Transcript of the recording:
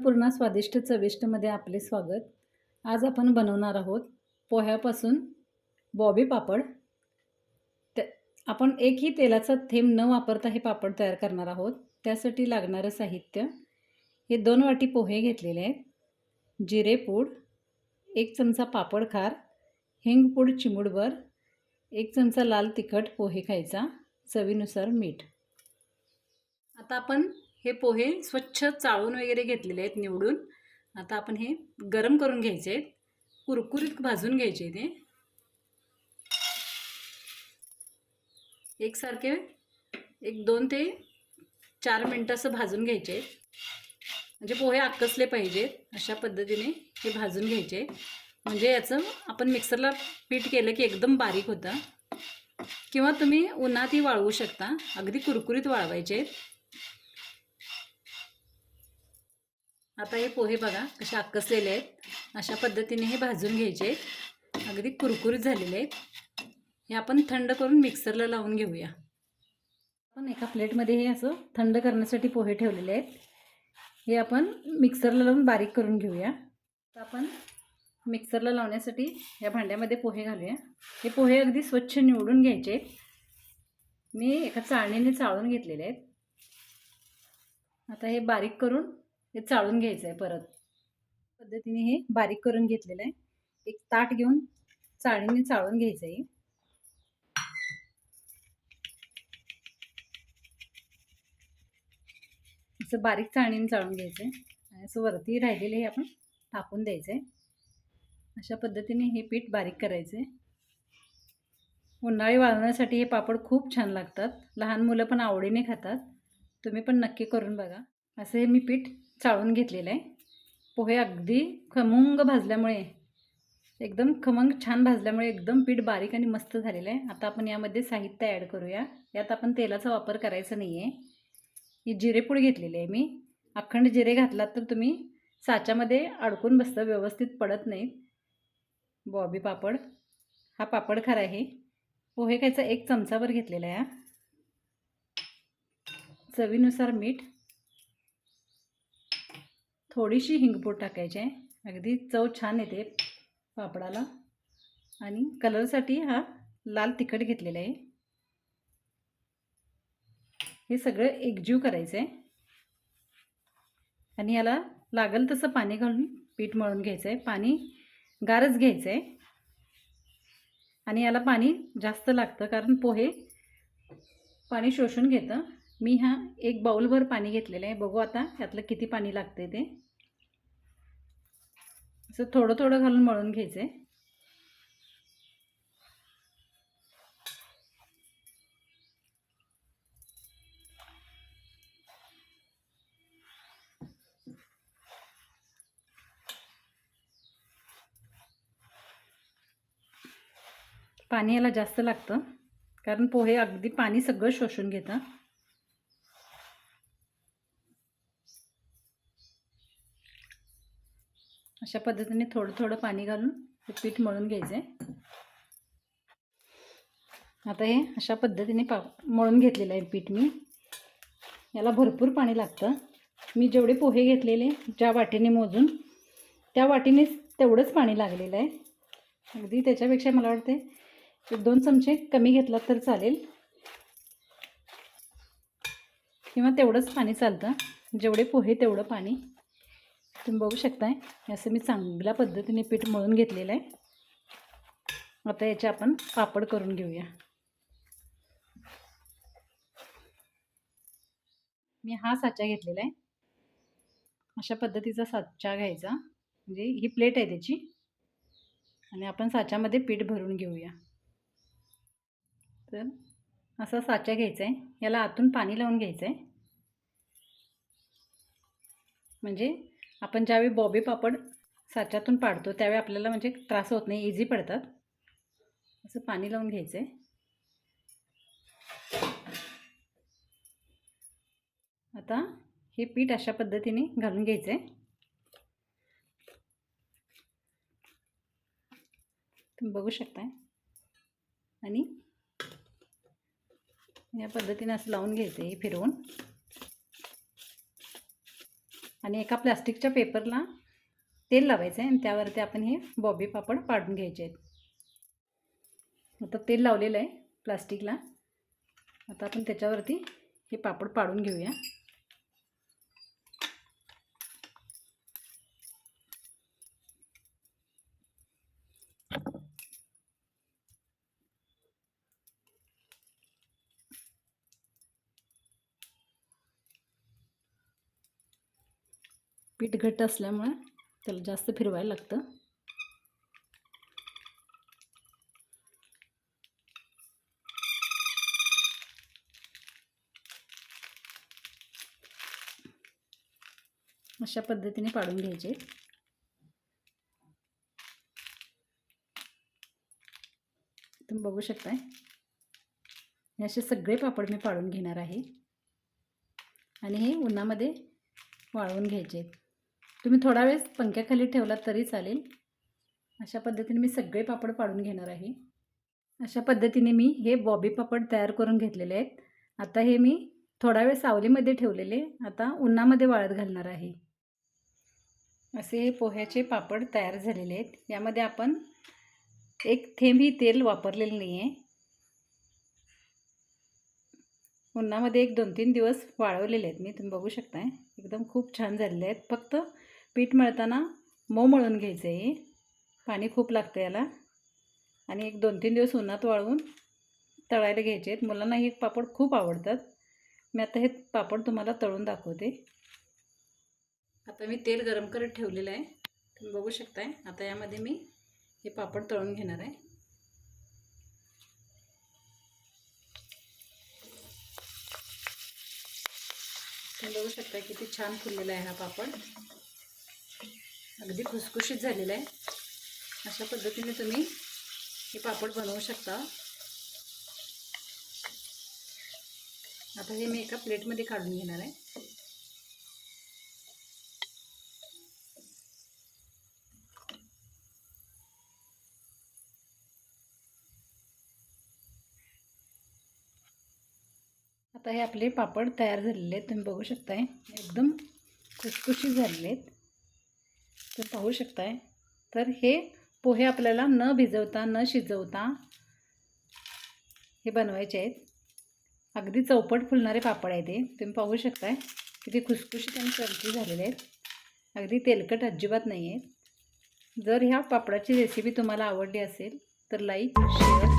अन्नपूर्णा स्वादिष्ट चविष्टमध्ये आपले स्वागत. आज आपण बनवणार आहोत पोह्यापासून बॉबी पापड. त्या आपण एकही तेलाचा थेंब न वापरता हे पापड तयार करणार आहोत. त्यासाठी लागणारं साहित्य. हे दोन वाटी पोहे घेतलेले आहेत. जिरेपूड एक चमचा पापड खार हिंगपूड चिमूडभर एक चमचा लाल तिखट पोहे खायचा चवीनुसार मीठ. आता आपण हे पोहे स्वच्छ चाळून वगैरे घेतलेले आहेत निवडून. आता आपण हे गरम करून घ्यायचे आहेत. कुरकुरीत भाजून घ्यायचे ते. एकसारखे एक दोन ते चार मिनटं असं भाजून घ्यायचे आहेत. म्हणजे पोहे आकसले पाहिजेत. अशा पद्धतीने हे भाजून घ्यायचे म्हणजे याचं आपण मिक्सरला पीठ केलं की एकदम बारीक होतं. किंवा तुम्ही उन्हातही वाळवू शकता. अगदी कुरकुरीत वाळवायचे आहेत. आता हे पोहे बघा कसे आकसलेले आहेत. अशा पद्धतीने हे भाजून घ्यायचे आहेत. अगदी कुरकुरीत झालेले आहेत. हे आपण थंड करून मिक्सरला लावून घेऊया. आपण एका प्लेटमध्ये हे असं थंड करण्यासाठी पोहे ठेवलेले आहेत. हे आपण मिक्सरला लावून बारीक करून घेऊया. आता आपण मिक्सरला लावण्यासाठी या भांड्यामध्ये पोहे घालूया. हे पोहे अगदी स्वच्छ निवडून घ्यायचे मी एका चाळणीने चाळून घेतलेले आहेत. आता हे बारीक करून हे चाळून घ्यायचं आहे परत. पद्धतीने हे बारीक करून घेतलेलं आहे. एक ताट घेऊन चाळणीने चाळून घ्यायचं आहे असं बारीक चाळणीने चाळून घ्यायचं आहे आणि असं वरती राहिलेलं हे आपण टाकून द्यायचं आहे अशा पद्धतीने हे पीठ बारीक करायचं आहे उन्हाळी वाळवण्यासाठी हे पापड खूप छान लागतात. लहान मुलं पण आवडीने खातात. तुम्ही पण नक्की करून बघा. असं हे मी पीठ चाळून घेतलेलं आहे पोहे अगदी खमंग भाजल्यामुळे एकदम खमंग छान भाजल्यामुळे एकदम पीठ बारीक आणि मस्त झालेलं आहे आता आपण यामध्ये साहित्य ॲड करूया. यात आपण तेलाचा वापर करायचा नाही आहे ही जिरेपूड घेतलेली आहे मी. अखंड जिरे घातलात तर तुम्ही साच्यामध्ये अडकून बसतं व्यवस्थित पडत नाहीत. बॉबी पापड. हा पापड खार आहे. पोहे खायचा एक चमचाभर घेतलेला आहे चवीनुसार मीठ. थोडीशी हिंगपूड टाकायची आहे. अगदी चव छान येते पापडाला. आणि कलरसाठी हा लाल तिखट घेतलेला आहे. हे सगळं एकजीव करायचं आहे. आणि याला लागल तसं पाणी घालून पीठ मळून घ्यायचं आहे. पाणी गारच घ्यायचं आहे. आणि याला पाणी जास्त लागतं कारण पोहे पाणी शोषून घेतं. मी हा एक बाऊलभर पाणी घेतलेलं आहे. बघू आता यातलं किती पाणी लागते ते. असं थोडं थोडं घालून मळून घ्यायचं आहे पाणी याला जास्त लागतं. कारण पोहे अगदी पाणी सगळं शोषून घेतं. अशा पद्धतीने थोडं थोडं पाणी घालून हे पीठ मळून घ्यायचं. आहे आता हे अशा पद्धतीने पा मळून घेतलेलं आहे पीठ मी. याला भरपूर पाणी लागतं. मी जेवढे पोहे घेतलेले ज्या वाटीने मोजून त्या वाटीनेच तेवढंच पाणी लागलेलं आहे. अगदी त्याच्यापेक्षा मला वाटते एक दोन चमचे कमी घेतलात तर चालेल. किंवा तेवढंच पाणी चालतं. जेवढे पोहे तेवढं पाणी. तुम्ही बघू शकताय. असं मी चांगल्या पद्धतीने पीठ मळून घेतलेलं आहे. आता याचे आपण पापड करून घेऊया. मी हा साचा घेतलेला आहे. अशा पद्धतीचा साचा घ्यायचा. म्हणजे ही प्लेट आहे त्याची. आणि आपण साच्यामध्ये पीठ भरून घेऊया. तर असा साचा घ्यायचा आहे. याला आतून पाणी लावून घ्यायचं आहे. म्हणजे आपण ज्यावेळी बॉबी पापड साच्यातून पाडतो त्यावेळी आपल्याला म्हणजे त्रास होत नाही इझी पडतात. असं पाणी लावून घ्यायचं आहे आता हे पीठ अशा पद्धतीने घालून घ्यायचं आहे तुम्ही बघू शकताय. आणि या पद्धतीने असं लावून घ्यायचं आहे फिरवून. आणि एका प्लास्टिकच्या पेपरला तेल लावायचं आहे आणि त्यावरती आपण हे बॉबी पापड पाडून घ्यायचे आहेत. आता तेल लावलेलं आहे प्लास्टिकला. आता आपण त्याच्यावरती हे पापड पाडून घेऊया. पीठ घट्ट असल्यामुळे त्याला जास्त फिरवायला लागतं. अशा पद्धतीने पाडून घ्यायचे. तुम्ही बघू शकताय. हे असे सगळे पापड मी पाडून घेणार आहे. आणि हे उन्हामध्ये वाळवून घ्यायचे. आहेत तुम्ही थोडा वेळ पंख्याखाली ठेवलात तरी चालेल. अशा पद्धतीने मी सगळे पापड पाडून घेणार आहे. अशा पद्धतीने मी हे बॉबी पापड तयार करून घेतलेले आहेत. आता हे मी थोडा वेळ सावलीमध्ये ठेवलेले आता उन्हामध्ये वाळत घालणार आहे. असे हे पोह्याचे पापड तयार झालेले आहेत. यामध्ये आपण एक थेंबही तेल वापरलेलं नाही आहे उन्हामध्ये एक दोन तीन दिवस वाळवलेले आहेत. मी तुम्ही बघू शकताय. एकदम खूप छान झालेले आहेत. फक्त पीठ मळताना मऊ मळून घ्यायचं आहे पाणी खूप लागतं याला. आणि एक दोन तीन दिवस उन्हात वाळवून तळायला घ्यायचे आहेत. मुलांना हे पापड खूप आवडतात. मी आता हे पापड तुम्हाला तळून दाखवते. आता मी तेल गरम करत ठेवलेलं आहे. तुम्ही बघू शकताय. आता यामध्ये मी हे पापड तळून घेणार आहे. बघू शकता किती छान फुललेला आहे हा पापड. अगदी खुसखुशीत झालेला आहे. अशा पद्धतीने तुम्ही हे पापड बनवू शकता. आता हे मी एका प्लेटमध्ये काढून घेणार आहे. आता हे आपले पापड तयार झालेले आहेत. तुम्ही बघू शकताय. एकदम खुसखुशीत झालेले आहेत. तुम्ही पाहू शकताय. तर हे पोहे आपल्याला न भिजवता न शिजवता हे बनवायचे आहेत. अगदी चौपट फुलणारे पापड आहे ते तुम्ही पाहू शकताय. किती खुसखुशीत आणि क्रंची झालेले आहेत. अगदी तेलकट अजिबात नाही आहेत जर ह्या पापडाची रेसिपी तुम्हाला आवडली असेल तर लाईक शेअर